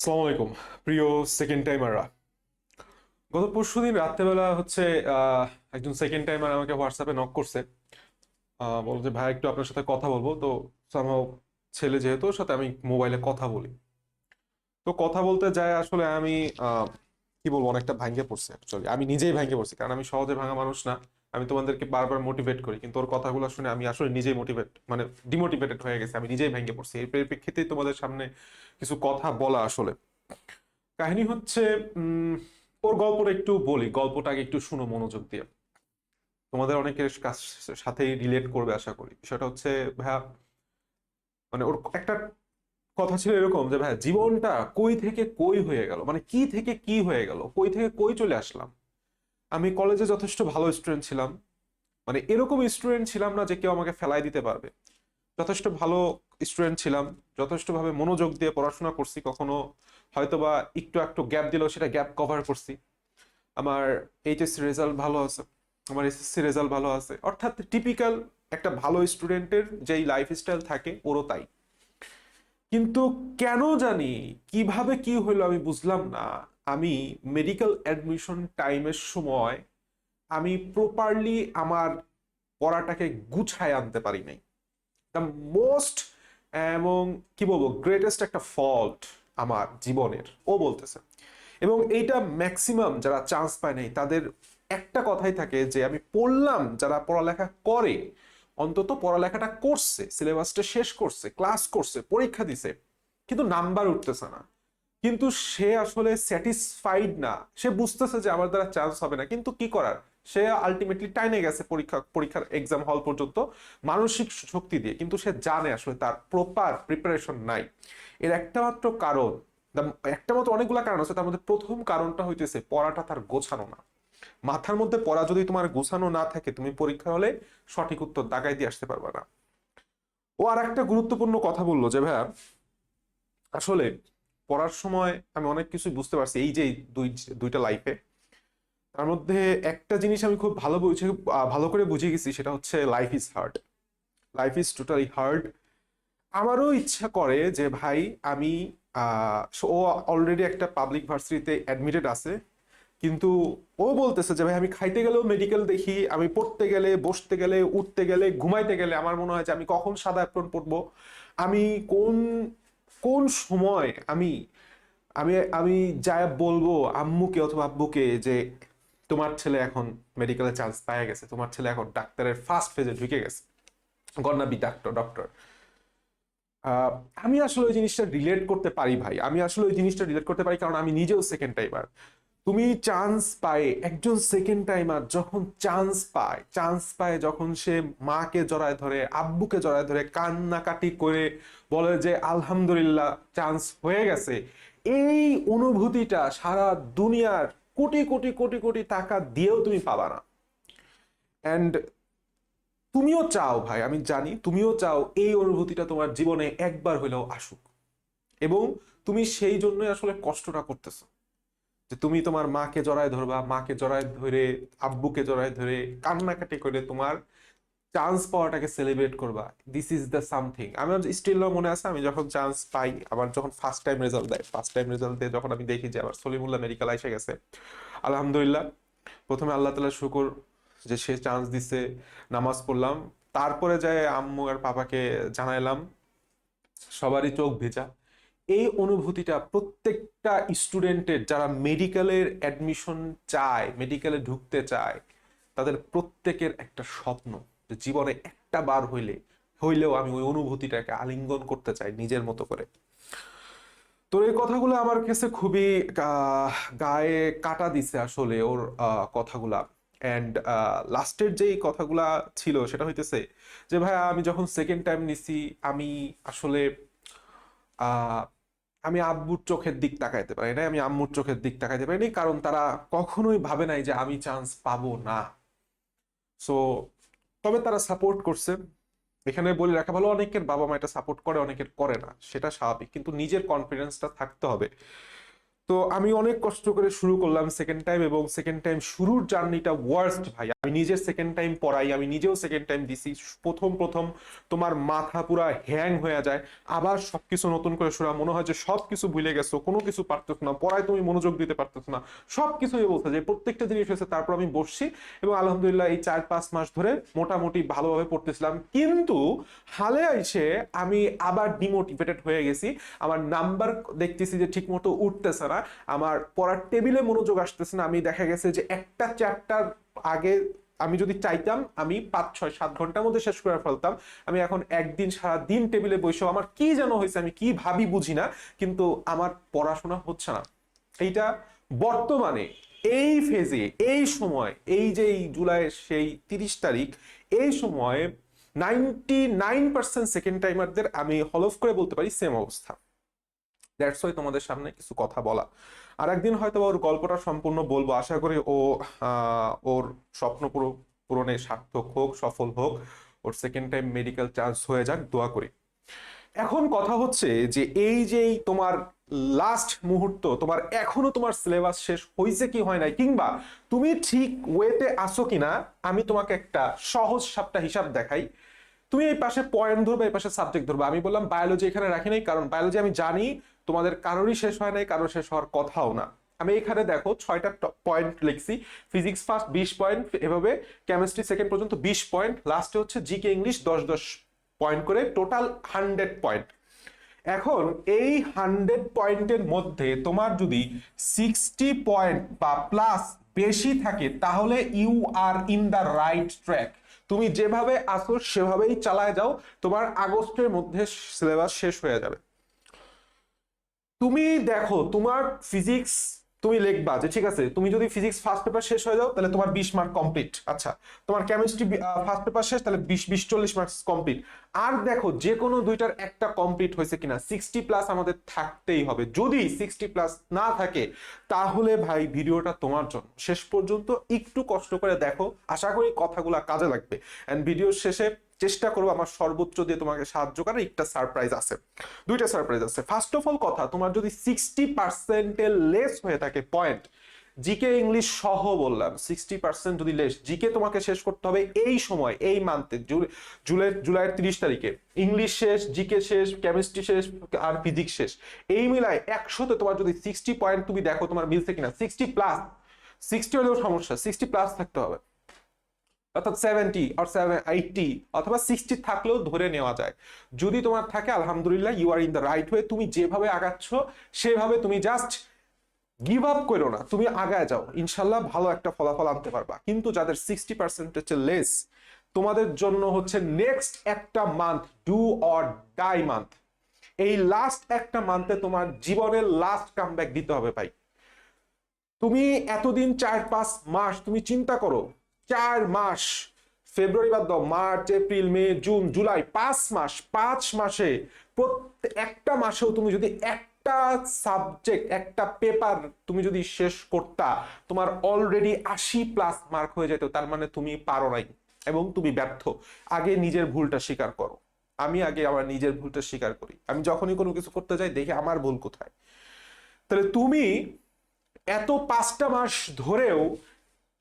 আসসালামু আলাইকুম। প্রিয় সেকেন্ড টাইমাররা গত পরশু দিন রাত্রেবেলা হচ্ছে একজন সেকেন্ড টাইমার আমাকে হোয়াটসঅ্যাপে নক করছে। বলল যে, ভাই, একটু আপনার সাথে কথা বলব। তো সামহাও ছেলে যেহেতু সাথে আমি মোবাইলে কথা বলি। তো কথা বলতে যায় আসলে আমি কি বলব, অনেকটা ভাঙ্গে পড়ছে অ্যাকচুয়ালি আমি নিজেই ভাঙ্গে পড়ছি, কারণ আমি সহজে ভাঙা মানুষ না। আমি তোমাদেরকে বারবার মোটিভেট করি, কিন্তু ওর কথাগুলো শুনে আমি আসলে নিজেই মোটিভেট মানে ডিমোটিভেটেড হয়ে গেছে, আমি নিজেই ভেঙে পড়ছি। এর পরিপ্রেক্ষিতেই তোমাদের সামনে কিছু কথা বলা আসলে। কাহিনী হচ্ছে ওর গল্পটা একটু বলি গল্পটাকে একটু শুনো মনোযোগ দিয়ে। তোমাদের অনেকের সাথেই রিলেট করবে আশা করি। বিষয়টা হচ্ছে, ভাইয়া মানে ওর একটা কথা ছিল এরকম যে, ভাইয়া, জীবনটা কই থেকে কই হয়ে গেল? মানে কি থেকে কি হয়ে গেল? কই থেকে কই চলে আসলাম? আমি কলেজে যথেষ্ট ভালো স্টুডেন্ট ছিলাম। মানে এরকম স্টুডেন্ট ছিলাম না যে কেউ আমাকে ফেলাই দিতে পারবে। যথেষ্ট ভালো স্টুডেন্ট ছিলাম, যথেষ্টভাবে মনোযোগ দিয়ে পড়াশোনা করছি কখনো, হয়তোবা একটু একটু গ্যাপ দিলেও সেটা গ্যাপ কভার করছি। আমার এইচএসসি রেজাল্ট ভালো আছে, আমার এসএসসি রেজাল্ট ভালো আছে। অর্থাৎ টিপিক্যাল একটা ভালো স্টুডেন্টের যেই লাইফ স্টাইল থাকে, ওরও তাই। কিন্তু কেন জানি, কীভাবে কি হইল আমি বুঝলাম না। আমি মেডিকেল অ্যাডমিশন টাইমের সময় আমি প্রপারলি আমার পড়াটাকে গুছায় আনতে পারি নাই। দ্য মোস্ট এবং কি বলব গ্রেটেস্ট একটা ফল্ট আমার জীবনের, ও বলতেছে। এবং এইটা ম্যাক্সিমাম যারা চান্স পায় নাই, তাদের একটা কথাই থাকে যে, আমি পড়লাম, যারা পড়ালেখা করে, অন্তত পড়ালেখাটা করছে সিলেবাসটা শেষ করছে ক্লাস করছে, পরীক্ষা দিছে, কিন্তু নাম্বার উঠতেছে না। কিন্তু সে আসলে স্যাটিসফাইড না। সে বুঝতেছে যে আমার দ্বারা চান্স হবে না। কিন্তু কি করার? সে আলটিমেটলি টাইনে গেছে পরীক্ষা, পরীক্ষার এক্সাম হল পর্যন্ত মানসিক শক্তি দিয়ে। কিন্তু সে জানে আসলে তার প্রপার প্রিপারেশন নাই। এর একটা মাত্র কারণ একটা মতো অনেকগুলো কারণ আছে। তার মধ্যে প্রথম কারণটা হইতেছে পড়াটা তার গোছানো না। মাথার মধ্যে পড়া যদি তোমার গোছানো না থাকে, তুমি পরীক্ষা হলে সঠিক উত্তর দাগাই দিয়ে আসতে পারবে না। ও আর একটা গুরুত্বপূর্ণ কথা বলল যে, ভাইয়া, আসলে পড়ার সময় আমি অনেক কিছু বুঝতে পারছি, এই যে দুই, দুইটা লাইফে তার মধ্যে একটা জিনিস আমি খুব ভালো বুঝে ভালো করে বুঝে গেছি, সেটা হচ্ছে life is hard life is totally hard আমারও ইচ্ছা করে যে, ভাই, আমি ও অলরেডি একটা পাবলিক ভার্সিটিতে অ্যাডমিটেড আছে, কিন্তু ও বলতেছে যে, ভাই, আমি খাইতে গেলেও মেডিকেল দেখি, আমি পড়তে গেলে, বসতে গেলে, উঠতে গেলে, ঘুমাইতে গেলে আমার মনে হয় যে, আমি কখন সাদা অ্যাপ্রন পরবো? আমি কোন কোন সময় আমি আমি আমি যা বলব আম্মুকে অথবা আব্বুকে যে তোমার ছেলে এখন মেডিকেলে চান্স পায় গেছে, তোমার ছেলে এখন ডাক্তারের ফার্স্ট ফেজে ঢুকে গেছে গন্না বি ডাক্তার ডক্টর আমি আসলে ওই জিনিসটা রিলেট করতে পারি ভাই, আমি আসলে ওই জিনিসটা রিলেট করতে পারি কারণ আমি নিজেও সেকেন্ড টাইমার তুমি চান্স পায়, একজন সেকেন্ড টাইমার যখন চান্স পায় চান্স পায় যখন সে মাকে জড়ায় ধরে, আব্বুকে জড়ায় ধরে, কান্নাকাটি করে বলে যে, আলহামদুলিল্লাহ চান্স হয়ে গেছে। এই অনুভূতিটা সারা দুনিয়ার কোটি কোটি কোটি কোটি টাকা দিয়েও তুমি পাবা না। অ্যান্ড তুমিও চাও ভাই, আমি জানি, তুমিও চাও এই অনুভূতিটা তোমার জীবনে একবার হলেও আসুক। এবং তুমি সেই জন্যই আসলে কষ্টটা করতেছো। যে তুমি তোমার মাকে জড়ায় ধরবা, মাকে জড়ায় ধরে, আব্বুকে জড়ায় ধরে কান্নাকাটি করে তোমার চান্স পাওয়াটাকে সেলিব্রেট করবা। দিস ইজ দ্য সামথিং আমি স্টিল মনে আছে, আমি যখন চান্স পাই, আমার যখন ফার্স্ট টাইম রেজাল্ট দেয় ফার্স্ট টাইম রেজাল্ট দিয়ে যখন আমি দেখি যে আমার সলিমুল্লাহ মেডিকেল এসে গেছে। আলহামদুলিল্লাহ, প্রথমে আল্লাহ তালা শুকুর যে সে চান্স দিছে, নামাজ পড়লাম। তারপরে যায় আম্মু আর পাপাকে জানাইলাম, সবারই চোখ ভেজা। এই অনুভূতিটা প্রত্যেকটা স্টুডেন্টের যারা মেডিকেলের অ্যাডমিশন চায়, মেডিকেলে ঢুকতে চায়, তাদের প্রত্যেকের একটা স্বপ্ন যে জীবনে একটা বার হইলে, হইলেও আমি ওই অনুভূতিটাকে আলিঙ্গন করতে চাই নিজের মতো করে। তো এই কথাগুলো আমার কাছে খুবই গায়ে কাটা দিছে আসলে ওর কথাগুলা। অ্যান্ড লাস্টের যেই কথাগুলা ছিল সেটা হইতেছে যে ভাই আমি যখন সেকেন্ড টাইম নিছি, আমি আসলে আমি আব্বুর চোখের দিক তাকাইতে পারি নাই, আমি আম্মুর চোখের দিক তাকাইতে পারিনি, কারণ তারা কখনোই ভাবে নাই যে আমি চান্স পাবো না। সো তবে তারা সাপোর্ট করছে। এখানে বলে রাখা ভালো, অনেকের বাবা মা এটা সাপোর্ট করে, অনেকের করে না, সেটা স্বাভাবিক, কিন্তু নিজের কনফিডেন্সটা থাকতে হবে। তো আমি অনেক কষ্ট করে শুরু করলাম সেকেন্ড টাইম এবং সেকেন্ড টাইম শুরুর জার্নিটা ওয়ার্স্ট ভাই। আমি নিজের সেকেন্ড টাইম পড়াই, আমি নিজেও সেকেন্ড টাইম দিছি। প্রথম প্রথম তোমার মাথা পুরা হ্যাং হয়ে যায়। আবার সবকিছু নতুন করে শোনা মনে হয় যে সবকিছু ভুলে গেছো, কোনো কিছু পারতেছো না, পড়ায় তুমি মনোযোগ দিতে পারতেছো না। সবকিছুই বলছে যে প্রত্যেকটা জিনিস হয়েছে, তারপর আমি বসছি এবং আলহামদুলিল্লাহ এই চার, পাঁচ মাস ধরে মোটামুটি ভালোভাবে পড়তেছিলাম। কিন্তু হালে আইসে আমি আবার ডিমোটিভেটেড হয়ে গেছি। আমার নাম্বার দেখতেছি যে ঠিক মতো উঠতেছে না। আমার পড়ার টেবিলে মনোযোগ আসতেছে না। আমি দেখা গেছে যে একটা চ্যাপ্টার আগে আমি যদি চাইতাম, আমি পাঁচ, ছয়, সাত ঘণ্টার মধ্যে শেষ করে ফেলতাম। আমি এখন একদিন সারা দিন টেবিলে বসেও আমার কি যেন হয়েছে আমি কি ভাবি বুঝি না, কিন্তু আমার পড়াশোনা হচ্ছে না। এইটা বর্তমানে, এই ফেজে এই সময়, এই যে জুলাইয়ের সেই তিরিশ তারিখ, এই সময়ে নাইনটি নাইন পার্সেন্ট সেকেন্ড টাইমারদের আমি হলফ করে বলতে পারি সেম অবস্থা। দ্যাটস ওয়াই তোমাদের সামনে কিছু কথা বলা। আর একদিন হয়তো ওর গল্পটা সম্পূর্ণ বলব। আশা করি ও ওর স্বপ্ন পুরো, পূরণে সার্থক হোক, সফল হোক। ওর সেকেন্ড টাইম মেডিকেল চান্স হয়ে যাক, দোয়া করি। এখন কথা হচ্ছে যে, এই যেই তোমার লাস্ট মুহূর্ত, তোমার এখনও তোমার সিলেবাস শেষ হয়েছে কি হয় নাই, কিংবা তুমি ঠিক ওয়েতে আসো কিনা, আমি তোমাকে একটা সহজ সাপটা হিসাব দেখাই। তুমি এই পাশে পয়েন্ট ধরবে, এই পাশে সাবজেক্ট ধরবে। আমি বললাম বায়োলজি এখানে রাখি নাই, কারণ বায়োলজি আমি জানি তোমাদের কারোরই শেষ হয় নাই, কারোর শেষ হওয়ার কথাও না। আমি এখানে দেখো ছয়টা পয়েন্ট লিখছি। ফিজিক্স ফার্স্ট বিশ পয়েন্ট এভাবে কেমিস্ট্রি সেকেন্ড পর্যন্ত বিশ পয়েন্ট লাস্টে হচ্ছে জিকে ইংলিশ দশ দশ পয়েন্ট করে টোটাল হান্ড্রেড পয়েন্ট এখন এই হান্ড্রেড পয়েন্টের মধ্যে তোমার যদি সিক্সটি পয়েন্ট বা প্লাস বেশি থাকে, তাহলে you are in the right track তুমি যেভাবে আসো সেভাবেই চালায় যাও, তোমার আগস্টের মধ্যে সিলেবাস শেষ হয়ে যাবে। তুমি দেখো, তোমার ফিজিক্স তুমি লিখবা যে, ঠিক আছে, তুমি যদি ফিজিক্স ফার্স্ট পেপার শেষ হয়ে যাও, তাহলে তোমার বিশ মার্ক কমপ্লিট আচ্ছা তোমার কেমিস্ট্রি ফার্স্ট পেপার শেষ, তাহলে বিশ বিশ, চল্লিশ মার্কস কমপ্লিট আর দেখো, যে কোনো দুইটার একটা কমপ্লিট হয়েছে কিনা সিক্সটি প্লাস আমাদের থাকতেই হবে। যদি সিক্সটি প্লাস না থাকে, তাহলে ভাই ভিডিওটা তোমার জন্য। শেষ পর্যন্ত একটু কষ্ট করে দেখো, আশা করি কথাগুলো কাজে লাগবে। অ্যান্ড ভিডিওর শেষে চেষ্টা করব আমার সর্বোচ্চ দিয়ে তোমাকে সাহায্য করার, একটা সারপ্রাইজ আছে। দুইটা সারপ্রাইজ আছে। ফার্স্ট অফ অল কথা, তোমার যদি সিক্সটি পার্সেন্টের লেস হয়ে থাকে পয়েন্ট জিকে ইংলিশ সহ বললাম সিক্সটি পার্সেন্ট যদি লেস জিকে তোমাকে শেষ করতে হবে এই সময়, এই মান্থে জুলাই, জুলাইয়ের তিরিশ তারিখে। ইংলিশ শেষ জিকে শেষ কেমিস্ট্রি শেষ, আর ফিজিক্স শেষ। এই মিলায় একশোতে তোমার যদি সিক্সটি পয়েন্ট তুমি দেখো তোমার মিলছে কিনা সিক্সটি প্লাস সিক্সটি হলেও সমস্যা সিক্সটি প্লাস থাকতে হবে। অর্থাৎ সেভেন্টি আর সেভেন এইটটি অথবা সিক্সটি থাকলেও ধরে নেওয়া যায়। যদি তোমার থাকে, আলহামদুলিল্লাহ you are in the right way তুমি যেভাবে আগাচ্ছ, সেভাবে তুমি জাস্ট গিভ আপ করো না, তুমি আগায় যাও। ইনশাল্লাহ ভালো একটা ফলাফল আনতে পারবা। কিন্তু যাদের সিক্সটি পার্সেন্ট হচ্ছে লেস তোমাদের জন্য হচ্ছে নেক্সট একটা month do or die month এই লাস্ট একটা মান্থে তোমার জীবনের লাস্ট কামব্যাক দিতে হবে ভাই। তুমি এতদিন চার, পাঁচ মাস তুমি চিন্তা করো চার মাস, ফেব্রুয়ারি বাদ দাও, March, April, May, June, July, পাঁচ মাস, পাঁচ মাসে একটা মাসেও তুমি যদি একটা সাবজেক্ট, একটা পেপার তুমি যদি শেষ করতা, তোমার অলরেডি আশি প্লাস মার্ক হয়ে যেত, তার মানে তুমি পারো নাই এবং তুমি ব্যর্থ। আগে নিজের ভুলটা স্বীকার করো। আমি আগে আমার নিজের ভুলটা স্বীকার করি। আমি যখনই কোনো কিছু করতে যাই, দেখি আমার ভুল কোথায়। তাহলে তুমি এত পাঁচটা মাস ধরেও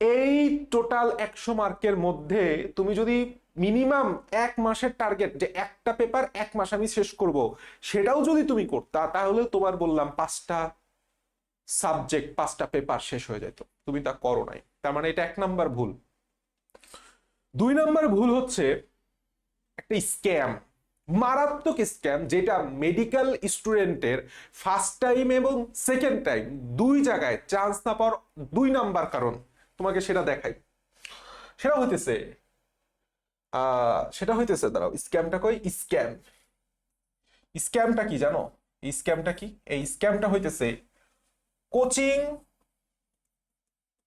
এই টোটাল একশো মার্কের মধ্যে তুমি যদি মিনিমাম এক মাসের টার্গেট যে একটা পেপার এক মাস আমি শেষ করব, সেটাও যদি তুমি করতা, তাহলে তোমার বললাম পাঁচটা সাবজেক্ট পাঁচটা পেপার শেষ হয়ে যেত। তুমি তা করো নাই। তার মানে এটা এক নাম্বার ভুল। দুই নাম্বার ভুল হচ্ছে একটা স্ক্যাম মারাত্মক স্ক্যাম যেটা মেডিকেল স্টুডেন্টের ফার্স্ট টাইম এবং সেকেন্ড টাইম দুই জায়গায় চান্স না পাওয়ার দুই নাম্বার কারণ। তোমাকে সেটা দেখাই। সেটা হইতেছে সেটা হইতেছে, দাঁড়াও, স্ক্যামটা কই? স্ক্যাম। স্ক্যামটা কি জানো? এই স্ক্যামটা কি? এই স্ক্যামটা হইতেছে coaching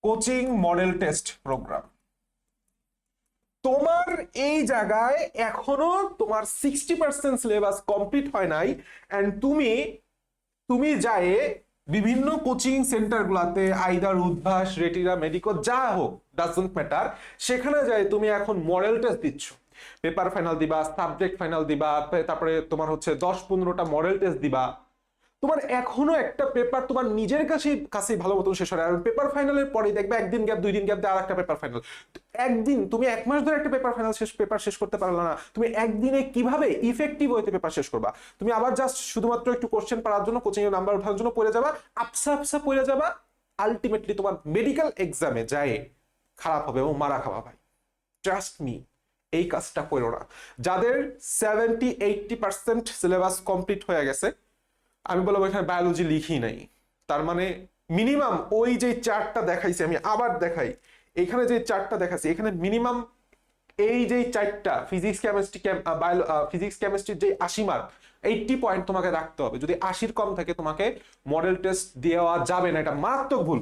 coaching model test program. তোমার এই জায়গায় এখনও তোমার সিক্সটি পার্সেন্ট সিলেবাস কমপ্লিট হয় নাই অ্যান্ড তুমি তুমি যায় বিভিন্ন কোচিং সেন্টার গুলাতে আইদার, উদ্ভাস রেটিরা মেডিকো যা হোক ডাজন্ট ম্যাটার সেখানে যায় তুমি এখন মডেল টেস্ট দিচ্ছ। পেপার ফাইনাল দিবা সাবজেক্ট ফাইনাল দিবা, তারপরে তোমার হচ্ছে দশ পনেরোটা মডেল টেস্ট দিবা। তোমার এখনও একটা পেপার তোমার নিজের কাছে কাছে ভালো মতন শেষ হয় আর পেপার ফাইনালের পরে দেখবে একদিন গ্যাপ দুই দিন গ্যাপ দিয়ে আর একটা পেপার ফাইনাল একদিন, তুমি এক মাস ধরে একটা পেপার ফাইনাল শেষ পেপার শেষ করতে পারলে না। তুমি একদিনে কীভাবে ইফেক্টিভ ওয়েতে পেপার শেষ করবা? তুমি আবার জাস্ট শুধুমাত্র একটু কোশ্চেন পারার জন্য কোচিং এর নাম্বার ওঠার জন্য পড়ে যাবা, আপসা আপসা পড়ে যাবা। আলটিমেটলি তোমার মেডিকেল এক্সামে যায়, খারাপ হবে এবং মারা খাওয়া ভাই। ট্রাস্ট মি এই কাজটা করো না। যাদের seventy eighty percent syllabus complete হয়ে গেছে আমি বলব এখানে বায়োলজি লিখি নাই। তার মানে মিনিমাম ওই যে চারটা দেখাইছি, আমি আবার দেখাই। এখানে যে চারটা দেখাচ্ছি এখানে মিনিমাম এই যে চারটা ফিজিক্স কেমিস্ট্রি ফিজিক্স কেমিস্ট্রির যে আশি মার্ক এইটটি পয়েন্ট তোমাকে রাখতে হবে। যদি আশির কম থাকে, তোমাকে মডেল টেস্ট দেওয়া যাবে না, এটা মারাত্মক ভুল।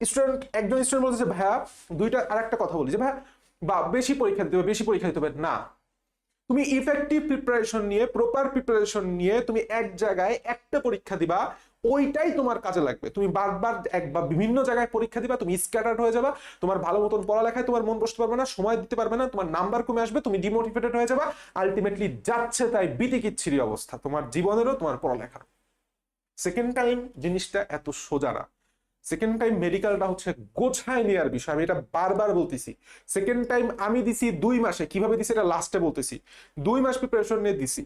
স্টুডেন্ট একজন স্টুডেন্ট বলতেছে ভাইয়া, দুইটা আর একটা কথা বলি। যে, ভাইয়া, বা বেশি পরীক্ষা দিতে হবে, বেশি পরীক্ষা দিতে হবে। না তুমি ইফেক্টিভ প্রিপারেশন নিয়ে প্রপার প্রিপারেশন নিয়ে তুমি এক জায়গায় একটা পরীক্ষা দিবা, ওইটাই তোমার কাজে লাগবে। তুমি বারবার এক বা বিভিন্ন জায়গায় পরীক্ষা দিবা, তুমি স্ক্যাটার্ড হয়ে যাবা, তোমার ভালো মতন পড়ালেখায় তোমার মন বসতে পারবে না, সময় দিতে পারবে না, তোমার নাম্বার কমে আসবে, তুমি ডিমোটিভেটেড হয়ে যাবা আলটিমেটলি যাচ্ছে তাই বিতিকিচ্ছিরি অবস্থা, তোমার জীবনেরও, তোমার পড়ালেখার সেকেন্ড টাইম জিনিসটা এত সোজা না। সেকেন্ড টাইম মেডিকেলটা হচ্ছে গোছায় নেওয়ার বিষয়, আমি এটা বারবার বলতেছি। সেকেন্ড টাইম আমি দিছি দুই মাসে, কীভাবে দিছি এটা লাস্টে বলতেছি। দুই মাস প্রিপারেশন নিয়ে দিছি।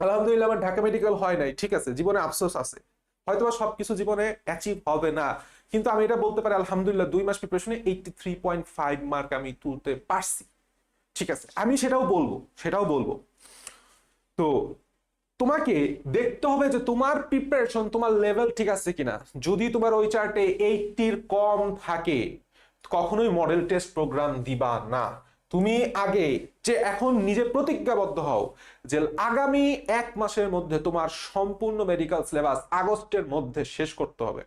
আলহামদুলিল্লাহ আমার ঢাকা মেডিকেল হয় নাই, ঠিক আছে, জীবনে আফসোস আছে। হয়তো সবকিছু জীবনে অ্যাচিভ হবে না, কিন্তু আমি এটা বলতে পারি, আলহামদুলিল্লাহ দুই মাস প্রিপারেশনে eighty three point five mark আমি তুলতে পারছি। ঠিক আছে, আমি সেটাও বলব সেটাও বলব। তো তোমাকে দেখতে হবে যে তোমার প্রিপারেশন তোমার লেভেল ঠিক আছে কিনা। যদি তোমার ওই চার্টে এইটির কম থাকে, কখনোই মডেল টেস্ট প্রোগ্রাম দিবা না। তুমি আগে যে এখন নিজে প্রতিজ্ঞাবদ্ধ হও যে আগামী এক মাসের মধ্যে তোমার সম্পূর্ণ মেডিকেল সিলেবাস আগস্টের মধ্যে শেষ করতে হবে।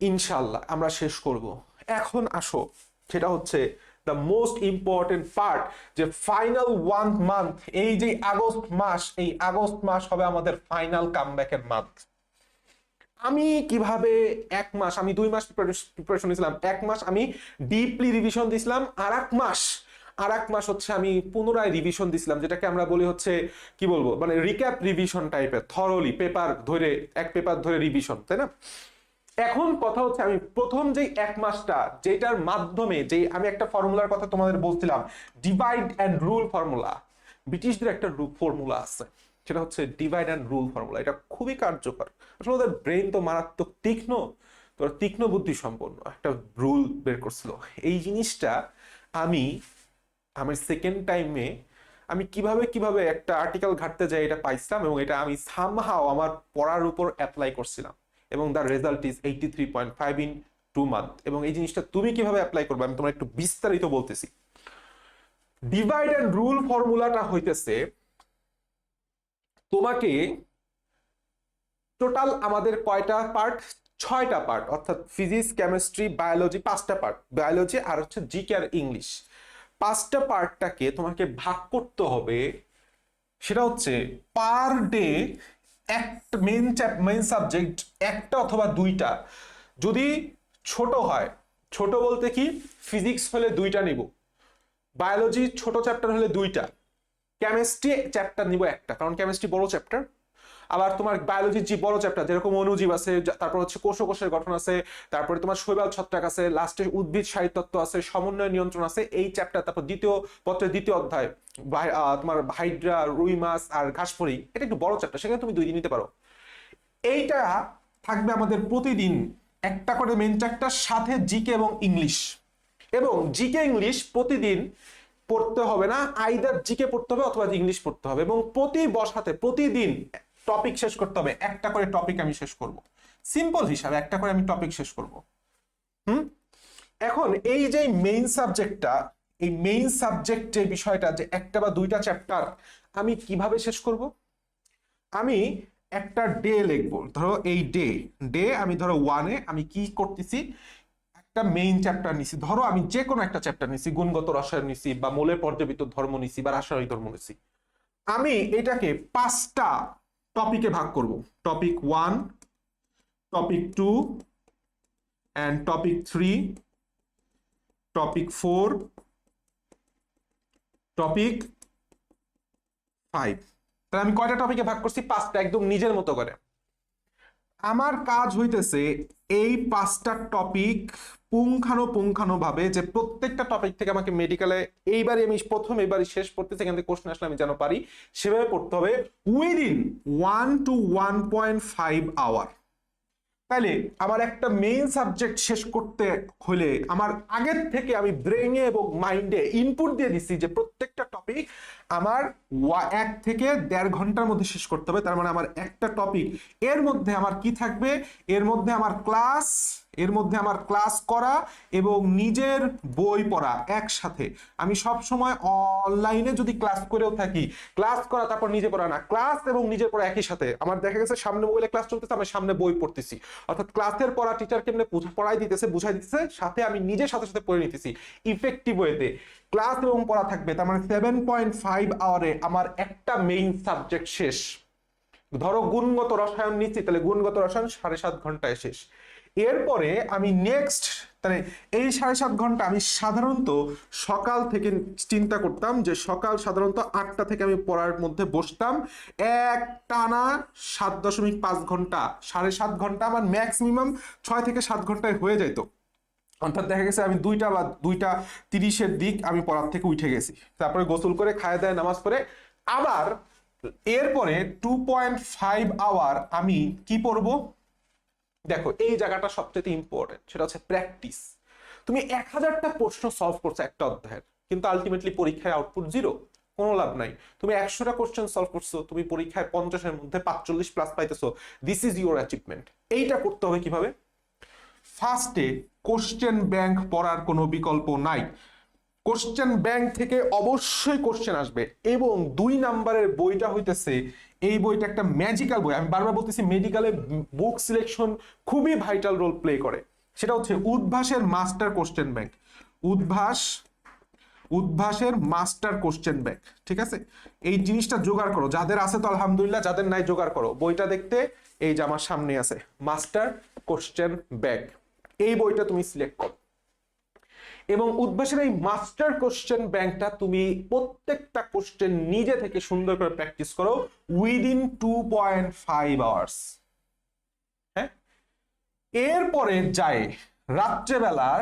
ইনশাল্লাহ আমরা শেষ করব। এখন আসো, সেটা হচ্ছে দ্য মোস্ট ইম্পর্টেন্ট পার্ট যে ফাইনাল ওয়ান মান্থ এই যে আগস্ট মাস, এই আগস্ট মাস হবে আমাদের ফাইনাল কামব্যাকের মান্থ আমি কীভাবে এক মাস, আমি দুই মাস প্রিপারেশন নিয়েছিলাম। এক মাস আমি ডিপলি রিভিশন দিছিলাম আর এক মাস আর এক মাস হচ্ছে আমি পুনরায় রিভিশন দিছিলাম যেটাকে আমরা বলি হচ্ছে, কি বলব? মানে রিক্যাপ রিভিশন টাইপের থরলি পেপার ধরে, এক পেপার ধরে রিভিশন তাই না? এখন কথা হচ্ছে আমি প্রথম যেই এক মাসটা যেটার মাধ্যমে যে আমি একটা ফর্মুলার কথা তোমাদের বলছিলাম ডিভাইড অ্যান্ড রুল ফর্মুলা ব্রিটিশদের একটা ফর্মুলা আছে, সেটা হচ্ছে ডিভাইড অ্যান্ড রুল ফর্মুলা এটা খুবই কার্যকর। আসলে ওদের ব্রেন তো মারাত্মক তীক্ষ্ণ তোর তীক্ষ্ণ বুদ্ধি সম্পন্ন। একটা রুল বের করছিল। এই জিনিসটা আমি, আমার সেকেন্ড টাইমে আমি কীভাবে কীভাবে একটা আর্টিকেল ঘাটতে যাই এটা পাইছিলাম এবং এটা আমি সামহাও আমার পড়ার উপর অ্যাপ্লাই করছিলাম। এবং the result is eighty three point five in two month এবং এই জিনিসটা তুমি কীভাবে অ্যাপ্লাই করবে? আমি তোমার একটু বিস্তারিত বলতেছি। ডিভাইড অ্যান্ড রুল ফর্মুলাটা হইতেছে, তোমাকে টোটাল আমাদের কয়টা পার্ট ছয়টা পার্ট অর্থাৎ ফিজিক্স কেমিস্ট্রি বায়োলজি পাঁচটা পার্ট বায়োলজি আর হচ্ছে জিকে আর ইংলিশ পাঁচটা পার্টটাকে তোমাকে ভাগ করতে হবে, সেটা হচ্ছে পার ডে একটা মেন মেন সাবজেক্ট একটা অথবা দুইটা, যদি ছোট হয়, ছোট বলতে কি? ফিজিক্স হলে দুইটা নিব বায়োলজি ছোট চ্যাপ্টার হলে দুইটা কেমিস্ট্রি চ্যাপ্টার নিব একটা, কারণ কেমিস্ট্রি বড় চ্যাপ্টার আবার তোমার বায়োলজির যে বড় চ্যাপ্টার যেরকম অনুজীব আছে তারপর হচ্ছে কোষ কোষের গঠন আছে, তারপরে তোমার শৈবাল ছত্রাক আছে লাস্টে উদ্ভিদ সাহিত্যত্ব আছে, সমন্বয় নিয়ন্ত্রণ আছে, এই চ্যাপ্টার তারপর দ্বিতীয় পত্রের দ্বিতীয় অধ্যায় তোমার হাইড্রা রুই মাছ আর ঘাসফড়ি এটা একটু বড় চ্যাপ্টার সেখানে তুমি দুই দিন নিতে পারো। এইটা থাকবে আমাদের প্রতিদিন একটা করে মেন চ্যাপ্টার সাথে জিকে এবং ইংলিশ। এবং জিকে, ইংলিশ প্রতিদিন পড়তে হবে না আইদার জিকে পড়তে হবে অথবা ইংলিশ পড়তে হবে। এবং প্রতি বসাতে, প্রতিদিন টপিক শেষ করতে হবে, একটা করে টপিক আমি শেষ করব। সিম্পল হিসাবে একটা করে আমি টপিক শেষ করব। হুম? এখন এই যে মেইন সাবজেক্টটা এই মেইন সাবজেক্ট বিষয়টা যে একটা বা দুইটা চ্যাপ্টার আমি কীভাবে শেষ করব? আমি একটা ডে লিখব। ধরো এই ডে ডে আমি ধরো ওয়ানে আমি কি করতেছি? একটা মেইন চ্যাপ্টার নিছি। ধরো আমি যে কোনো একটা চ্যাপ্টার নিছি, গুণগত, রসায়ন নিছি বা মোলের পর্যবিত ধর্ম নিছি বা রাসায়নিক ধর্ম নিছি। আমি এটাকে পাঁচটা টপিকে ভাগ করব। Topic one topic two and topic three topic four topic five তাহলে আমি কয়টা টপিকে ভাগ করছি? পাঁচটা, একদম নিজের মতো করে। আমার কাজ হইতেছে এই পাঁচটা টপিক পুঙ্খানো ভাবে যে প্রত্যেকটা টপিক থেকে আমাকে মেডিকেলে এইবারই আমি প্রথম এইবারই শেষ পড়তেছি এখান থেকে কোশ্চেন আসলে আমি যেন পারি, সেভাবে পড়তে হবে within one two one point five hour তাইলে আমার একটা মেইন সাবজেক্ট শেষ করতে হলে আমার আগের থেকে আমি ব্রেইনে এবং মাইন্ডে ইনপুট দিয়ে দিচ্ছি যে প্রত্যেকটা টপিক আমার এক থেকে দেড় ঘণ্টার মধ্যে শেষ করতে হবে। তার মানে আমার একটা টপিক এর মধ্যে আমার কি থাকবে? এর মধ্যে আমার ক্লাস এর মধ্যে আমার ক্লাস করা এবং নিজের বই পড়া একসাথে। আমি সব সময় অনলাইনে যদি ক্লাস করেও থাকি ক্লাস করা, তারপর নিজে পড়া না ক্লাস এবং নিজের পড়া একই সাথে। আমার দেখা গেছে সামনে মোবাইলে ক্লাস চলতেছে, আমি সামনে বই পড়তেছি। অর্থাৎ ক্লাসের পড়া টিচার কেমনে পড়াই দিতেছে বুঝাই দিতেছে, সাথে আমি নিজের সাথে সাথে পড়ে নিতেছি ইফেক্টিভ ওয়েতে ক্লাস এবং পড়া থাকবে, তার মানে সেভেন পয়েন্ট ফাইভ আওয়ারে আমার একটা মেইন সাবজেক্ট শেষ। ধরো গুণগত রসায়ন নিচ্ছি, তাহলে গুণগত রসায়ন সাড়ে সাত ঘন্টায় শেষ। এরপরে আমি নেক্সট তাহলে এই সাড়ে সাত ঘণ্টা আমি সাধারণত সকাল থেকে চিন্তা করতাম যে সকাল সাধারণত আটটা থেকে আমি পড়ার মধ্যে বসতাম। এক টানা সাত দশমিক পাঁচ ঘণ্টা, সাড়ে সাত ঘণ্টা আমার ম্যাক্সিমাম ছয় থেকে সাত ঘন্টায় হয়ে যেত অর্থাৎ দেখা গেছে আমি দুইটা বা দুইটা তিরিশের দিক আমি পড়ার থেকে উঠে গেছি। তারপরে গোসল করে খায় দায় নামাজ পড়ে। আবার এরপরে টু পয়েন্ট ফাইভ আওয়ার আমি কি পড়ব? দেখো, এই জায়গাটা সবচেয়ে ইম্পর্টেন্ট সেটা হচ্ছে প্র্যাকটিস তুমি এক হাজারটা প্রশ্ন সলভ করছ একটা অধ্যায়ের, কিন্তু আলটিমেটলি পরীক্ষায় আউটপুট জিরো কোনো লাভ নাই। তুমি একশোটা কোশ্চেন সলভ করছ, তুমি পরীক্ষায় পঞ্চাশের মধ্যে পাঁচচল্লিশ প্লাস পাইতেছো দিস ইজ ইউর অ্যাচিভমেন্ট এইটা করতে হবে কীভাবে? ফার্স্টে কোশ্চেন ব্যাংক পড়ার কোনো বিকল্প নাই। কোশ্চেন ব্যাংক থেকে অবশ্যই কোশ্চেন আসবে এবং দুই নাম্বারের বইটা হইতেছে এই বইটা একটা ম্যাজিক্যাল বই। আমি বারবার বলতেছি মেডিকেলে বুক সিলেকশন খুবই ভাইটাল রোল প্লে করে। সেটা হচ্ছে উদ্ভাসের মাস্টার কোশ্চেন ব্যাংক উদ্ভাস, উদ্ভাসের মাস্টার কোশ্চেন ব্যাংক ঠিক আছে? এই জিনিসটা জোগাড় করো। যাদের আছে তো আলহামদুলিল্লাহ, যাদের নাই জোগাড় করো। বইটা দেখতে এই যে আমার সামনে আছে মাস্টার কোশ্চেন ব্যাংক এই বইটা তুমি সিলেক্ট করো। এবং উদ্ভাসের এই মাস্টার কোশ্চেন ব্যাংকটা তুমি প্রত্যেকটা কোশ্চেন নিজে থেকে সুন্দর করে প্র্যাকটিস করো within two point five hours. হ্যাঁ? এরপরে যায় রাত্রেবেলার,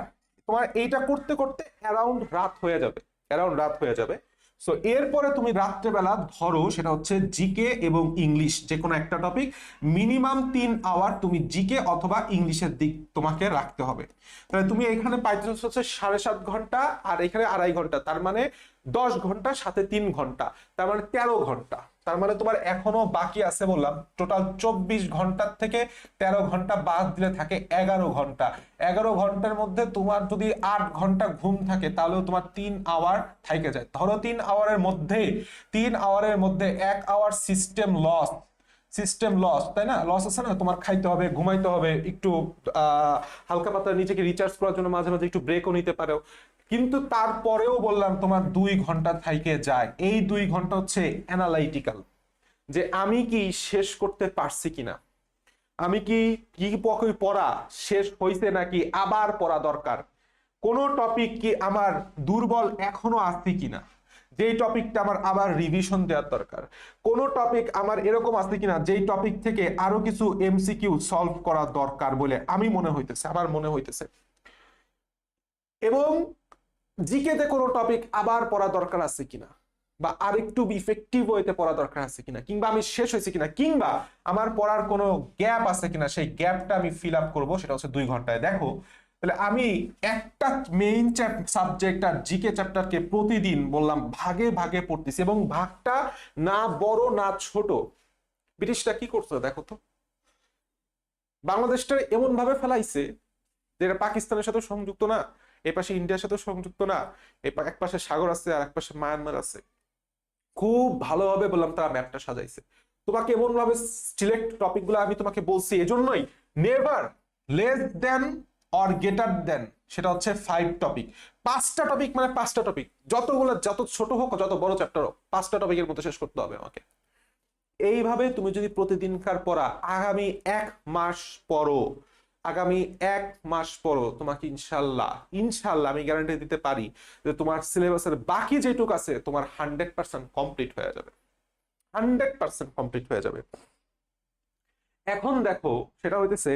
তোমার এইটা করতে করতে অ্যারাউন্ড রাত হয়ে যাবে, অ্যারাউন্ড রাত হয়ে যাবে। সো এরপরে তুমি রাত্রেবেলা ধরো সেটা হচ্ছে জিকে এবং ইংলিশ যে কোনো একটা টপিক মিনিমাম তিন আওয়ার তুমি জিকে অথবা ইংলিশের দিক তোমাকে রাখতে হবে। তাহলে তুমি এখানে পাইতেছ হচ্ছে সাড়ে সাত ঘণ্টা আর এখানে আড়াই ঘণ্টা, তার মানে দশ ঘণ্টা, সাথে তিন ঘণ্টা, তার মানে তেরো ঘণ্টা। তার মানে তোমার এখনও বাকি আছে বললাম। টোটাল চব্বিশ ঘণ্টার থেকে তেরো ঘণ্টা বাদ দিলে থাকে এগারো ঘণ্টা। এগারো ঘণ্টার মধ্যে তোমার যদি আট ঘণ্টা ঘুম থাকে, তাহলেও তোমার তিন আওয়ার থাইকে যায়। ধরো তিন আওয়ারের মধ্যে, তিন আওয়ারের মধ্যে এক hour system loss system loss তাই না? লস আছে না? তোমার খাইতে হবে, ঘুমাইতে হবে, একটু হালকা পাতলা নিজেকে রিচার্জ করার জন্য মাঝে মাঝে একটু ব্রেকও নিতে পারো। কিন্তু তারপরেও বললাম, তোমার দুই ঘণ্টা থাইকে যায়। এই দুই ঘণ্টা হচ্ছে অ্যানালাইটিক্যাল যে আমি কি শেষ করতে পারছি কিনা? আমি কি কি পকই পড়া শেষ হয়েছে নাকি আবার পড়া দরকার? কোন টপিক কি আমার দুর্বল এখনও আছে কিনা? যেই টপিকটা আমার আবার রিভিশন দেওয়ার দরকার। কোন টপিক আমার এরকম আছে কিনা? যেই টপিক থেকে আরও কিছু এমসিকিউ সলভ করা দরকার বলে আমি মনে হইতেছে, আমার মনে হইতেছে। এবং জিকেতে কোনো টপিক আবার পড়া দরকার আছে কিনা? বা আরেকটু ইফেক্টিভ ওয়েতে পড়া দরকার আছে কিনা? কিংবা আমি শেষ হয়েছে কিনা? কিংবা আমার পড়ার কোনো গ্যাপ আছে কিনা? সেই গ্যাপটা আমি ফিল আপ করব, সেটা হচ্ছে দুই ঘন্টায়। দেখো, তাহলে আমি একটা মেইন সাবজেক্ট আর জিকে চ্যাপ্টারকে প্রতিদিন বললাম ভাগে ভাগে পড়তেছি এবং ভাগটা না বড়, না ছোট। ব্রিটিশটা কি করছে দেখো তো? বাংলাদেশটা এমন ভাবে ফেলাইছে, যেটা পাকিস্তানের সাথে সংযুক্ত না এই পাশে ইন্ডিয়ার সাথে সংযুক্ত না এক পাশে সাগর আছে আর এক পাশে মায়ানমার আছে। খুব ভালোভাবে বললাম তারা ম্যাপটা সাজাইছে। তোমাকে এমন ভাবে সিলেক্ট টপিকগুলো আমি তোমাকে বলছি, এজন্যই never less than or greater than সেটা হচ্ছে ফাইভ টপিক পাঁচটা টপিক মানে পাঁচটা টপিক যতগুলো, যত ছোট হোক, যত বড় চ্যাপ্টার হোক, পাঁচটা টপিকের মধ্যে শেষ করতে হবে আমাকে। এইভাবে তুমি যদি প্রতিদিনকার পড়া, আগামী এক মাস পড়ো আগামী এক মাস পরও তোমাকে ইনশাল্লাহ ইনশাল্লাহ আমি গ্যারান্টি দিতে পারি যে তোমার সিলেবাসের বাকি যেটুক আছে তোমার হান্ড্রেড পার্সেন্ট কমপ্লিট হয়ে যাবে। হান্ড্রেড পার্সেন্ট কমপ্লিট হয়ে যাবে। এখন দেখো, সেটা হইতেছে,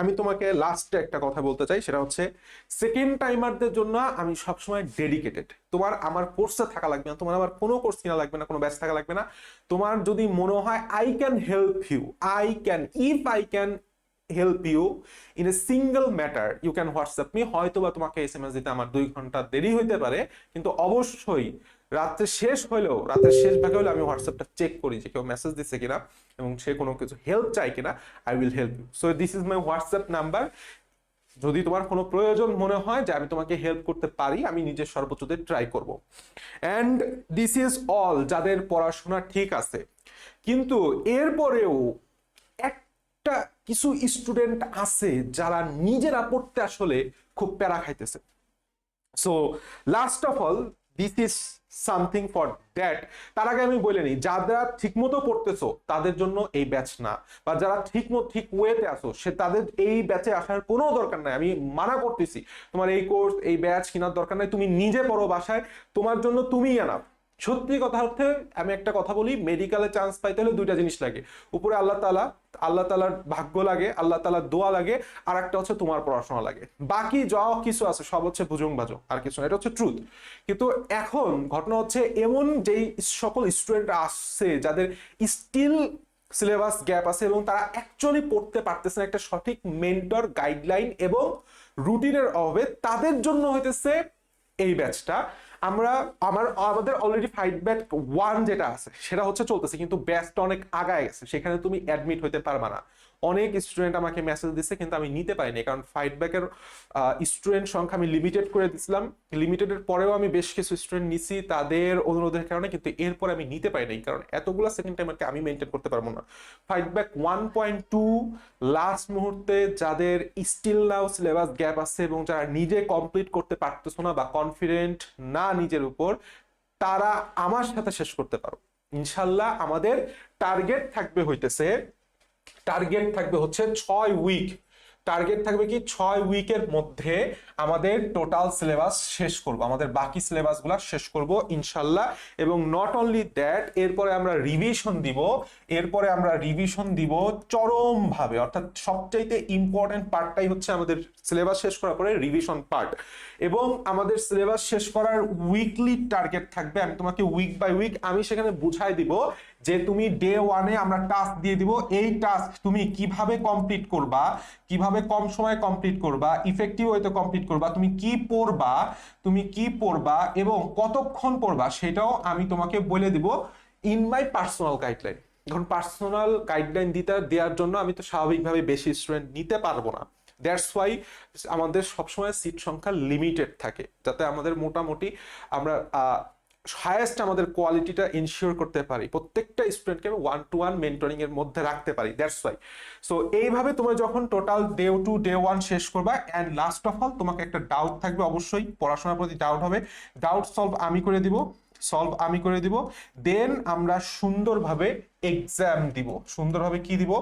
আমি তোমাকে লাস্টে একটা কথা বলতে চাই, সেটা হচ্ছে সেকেন্ড টাইমারদের জন্য আমি সবসময় ডেডিকেটেড তোমার আমার কোর্সে থাকা লাগবে না, তোমার আমার কোনো কোর্স কিনা লাগবে না, কোনো ব্যাচ থাকা লাগবে না। তোমার যদি মনে হয় I can help you I can if I can help you in a single matter you can WhatsApp me হয়তো বা তোমাকে এস এম এস দিতে আমার দুই ঘণ্টা দেরি হইতে পারে, কিন্তু অবশ্যই রাত্রে শেষ হলেও রাতের শেষ ভাগে হলে আমি হোয়াটসঅ্যাপটা চেক করি যে কেউ মেসেজ দিচ্ছে কিনা এবং সে কোনো কিছু হেল্প চাই কিনা I will help you so this is my WhatsApp number যদি তোমার কোনো প্রয়োজন মনে হয় যে আমি তোমাকে হেল্প করতে পারি, আমি নিজের সর্বোচ্চ দিয়ে ট্রাই করব। অ্যান্ড দিস ইজ অল যাদের পড়াশোনা ঠিক আছে। কিন্তু এরপরেও একটা কিছু স্টুডেন্ট আছে যারা নিজেরা পড়তে আসলে খুব প্যারা খাইতেছে। So last of all this is something for that তার আগে আমি বলে নিই, যারা ঠিকমতো পড়তেছো, তাদের জন্য এই ব্যাচ না। বা যারা ঠিকমতো, ঠিক ওয়েতে আসো সে তাদের এই ব্যাচে আসার কোনো দরকার নাই। আমি মানা করতেছি, তোমার এই কোর্স এই ব্যাচ কেনার দরকার নাই, তুমি নিজে পড়ো বাসায়, তোমার জন্য তুমিই আনাপ সত্যি কথা অর্থে আমি একটা কথা বলি মেডিকেলে চান্স পাইতে হলে দুইটা জিনিস লাগে। উপরে আল্লাহ তালা আল্লাহ তালার ভাগ্য লাগে, আল্লাহ তালার দোয়া লাগে, আর একটা হচ্ছে তোমার পড়াশোনা লাগে। বাকি যা কিছু আছে, সব হচ্ছে ভুজং বাজো আর কিছু না, এটা হচ্ছে ট্রুথ কিন্তু এখন ঘটনা হচ্ছে, এমন যেই সকল স্টুডেন্ট আসছে, যাদের স্টিল সিলেবাস গ্যাপ আছে এবং তারা অ্যাকচুয়ালি পড়তে পারতেছে না একটা সঠিক মেন্টর গাইডলাইন এবং রুটিনের অভাবে, তাদের জন্য হইতেছে এই ব্যাচটা আমরা, আমার, আমাদের অলরেডি ফাইট ব্যাট ওয়ান যেটা আছে, সেটা হচ্ছে চলতেছে, কিন্তু ব্যাস্ট অনেক আগায় গেছে, সেখানে তুমি অ্যাডমিট হইতে পারবা না। অনেক স্টুডেন্ট আমাকে মেসেজ দিচ্ছে কিন্তু আমি নিতে পারিনি। কারণ ফাইট ব্যাকের স্টুডেন্ট সংখ্যা আমি লিমিটেড করে দিছিলাম। লিমিটেডের পরেও আমি বেশ কিছু স্টুডেন্ট নিছি তাদের অনুরোধের কারণে, কিন্তু এরপরে আমি নিতে পারিনি কারণ এতগুলো সেকেন্ড টাইমারকে আমি মেনটেন করতে পারব না। Fight back one point two last মুহূর্তে যাদের স্টিল নাও সিলেবাস গ্যাপ আছে এবং যারা নিজে কমপ্লিট করতে পারতেছো না বা কনফিডেন্ট না নিজের উপর, তারা আমার সাথে শেষ করতে পারো। ইনশাল্লাহ আমাদের টার্গেট থাকবে হইতেছে টার্গেট থাকবে হচ্ছে ছয় উইক টার্গেট থাকবে কি ছয় উইকের মধ্যে আমাদের টোটাল সিলেবাস শেষ করব, আমাদের বাকি সিলেবাসগুলো শেষ করব ইনশাল্লাহ। এবং নট অনলি দ্যাট এরপরে আমরা রিভিশন দিব, এরপরে আমরা রিভিশন দিব চরমভাবে। অর্থাৎ সবচাইতে ইম্পর্টেন্ট পার্টটাই হচ্ছে আমাদের সিলেবাস শেষ করার পরে রিভিশন পার্ট এবং আমাদের সিলেবাস শেষ করার উইকলি টার্গেট থাকবে, আমি তোমাকে উইক বাই উইক আমি সেখানে বুঝাই দিব যে তুমি ডে ওয়ানে আমরা টাস্ক দিয়ে দিব, এই টাস্ক তুমি কীভাবে কমপ্লিট করবা, কীভাবে কম সময়ে কমপ্লিট করবা ইফেক্টিভ ওয়েতে কমপ্লিট করবা, তুমি কি পড়বা, তুমি কি পড়বা এবং কতক্ষণ পড়বা সেটাও আমি তোমাকে বলে দিব ইন মাই পার্সোনাল গাইডলাইন এখন পার্সোনাল গাইডলাইন দিতে দেওয়ার জন্য আমি তো স্বাভাবিকভাবে বেশি স্টুডেন্ট নিতে পারব না। দ্যাটস ওয়াই আমাদের সবসময় সিট সংখ্যা লিমিটেড থাকে, যাতে আমাদের মোটামুটি আমরা হায়েস্ট আমাদের কোয়ালিটিটা ইনশিওর করতে পারি। প্রত্যেকটা স্টুডেন্টকে ওয়ান টু ওয়ান মেন্টরিং এর মধ্যে রাখতে পারি দ্যাটস ওয়াই সো এইভাবে তোমরা যখন total day two day one শেষ করবা অ্যান্ড লাস্ট অফ অল তোমাকে একটা ডাউট থাকবে অবশ্যই, পড়াশোনার প্রতি ডাউট হবে। ডাউট সলভ আমি করে দিব। সলভ আমি করে দিব। দেন আমরা সুন্দরভাবে এক্সাম দিব। সুন্দরভাবে কি দিব?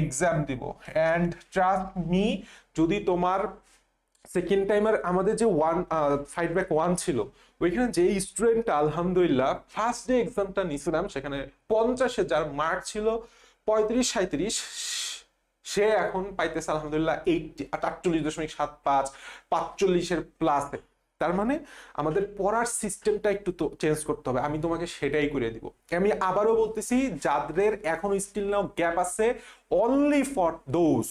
এক্সাম দিব। অ্যান্ড ট্রাস্ট মি যদি তোমার সেকেন্ড টাইমার আমাদের যে ওয়ান ফাইট ব্যাক ওয়ান ছিল, ওইখানে যে স্টুডেন্টটা আলহামদুলিল্লাহ ফার্স্ট ডে এক্সামটা নিয়েছিলাম, সেখানে পঞ্চাশে যার মার্ক ছিল, পঁয়ত্রিশ সাঁত্রিশ সে এখন পাইতেছে, আলহামদুলিল্লাহ এইটটি আটচল্লিশ দশমিক সাত পাঁচ, পাঁচচল্লিশের প্লাসে তার মানে আমাদের পড়ার সিস্টেমটা একটু তো চেঞ্জ করতে হবে। আমি তোমাকে সেটাই করে দিব। আমি আবারও বলতেছি, যাদের এখনও স্টিল নাও গ্যাপ আছে অনলি ফর দোজ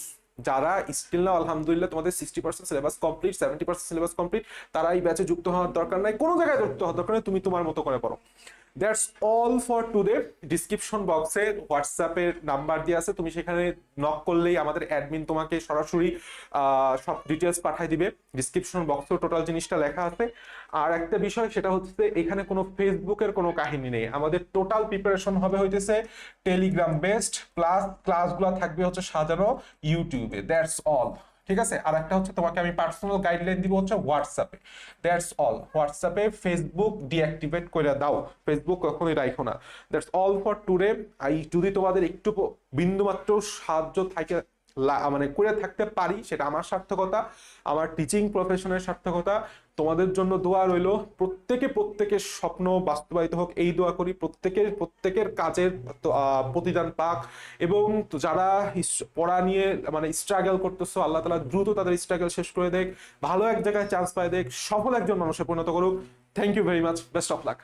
যারা স্টিল নাও, আলহামদুলিল্লাহ, তোমাদের sixty percent syllabus complete seventy percent syllabus complete তারা এই ব্যাচে যুক্ত হওয়ার দরকার নাই। কোনো জায়গায় যুক্ত হওয়ার দরকার নেই, তুমি তোমার মতো করে পড়ো। That's all for today. Description বক্সে হোয়াটসঅ্যাপের নাম্বার দিয়ে আছে, তুমি সেখানে নক করলেই আমাদের অ্যাডমিন তোমাকে সরাসরি সব ডিটেলস পাঠিয়ে দিবে। ডিসক্রিপশন বক্সেও টোটাল জিনিসটা লেখা আছে। আর একটা বিষয়, সেটা হচ্ছে এখানে কোনো ফেসবুকের কোনো কাহিনী নেই। আমাদের টোটাল প্রিপারেশন হবে হইতেছে টেলিগ্রাম বেসড প্লাস ক্লাসগুলো থাকবে হচ্ছে সাজানো ইউটিউবে দ্যাটস অল। ঠিক আছে? আর একটা হচ্ছে তোমাকে আমি পার্সোনাল গাইডলাইন দিব হচ্ছে হোয়াটসঅ্যাপে দ্যাটস অল হোয়াটসঅ্যাপে ফেসবুক ডিঅ্যাক্টিভেট করে দাও। ফেসবুক কখনোই রাখো না। That's all for today I যদি তোমাদের একটু বিন্দুমাত্র সাহায্য থাকে মানে করে থাকতে পারি, সেটা আমার সার্থকতা, আমার টিচিং প্রফেশনের সার্থকতা। তোমাদের জন্য দোয়া রইল, প্রত্যেকে প্রত্যেকের স্বপ্ন বাস্তবায়িত হোক, এই দোয়া করি, প্রত্যেকের প্রত্যেকের কাজের প্রতিদান পাক। এবং যারা পড়া নিয়ে মানে স্ট্রাগল করতেছো, আল্লাহ তালা দ্রুত তাদের স্ট্রাগল শেষ করে দেখ, ভালো এক জায়গায় চান্স পায় দেখ, সফল একজন মানুষে পরিণত করুক। Thank you very much best of luck